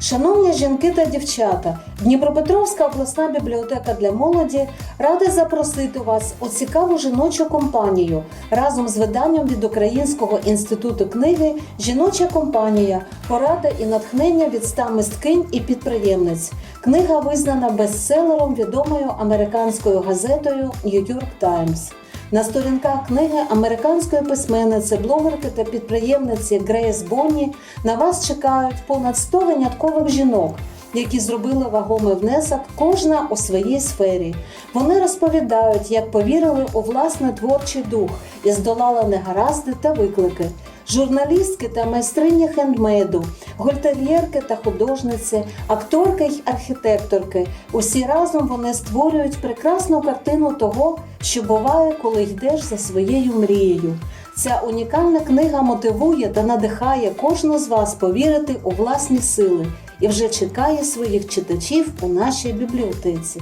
Шановні жінки та дівчата, Дніпропетровська обласна бібліотека для молоді рада запросити вас у цікаву жіночу компанію разом з виданням від Українського інституту книги Жіноча компанія порада і натхнення від ста мисткинь і підприємниць. Книга визнана бестселером відомою американською газетою New York Times. На сторінках книги американської письменниці, блогерки та підприємниці Грейс Бонні на вас чекають понад 100 виняткових жінок, які зробили вагомий внесок кожна у своїй сфері. Вони розповідають, як повірили у власний творчий дух і здолали негаразди та виклики. Журналістки та майстрині хендмейду, гольтер'єрки та художниці, акторки й архітекторки. Усі разом вони створюють прекрасну картину того, що буває, коли йдеш за своєю мрією. Ця унікальна книга мотивує та надихає кожну з вас повірити у власні сили і вже чекає своїх читачів у нашій бібліотеці.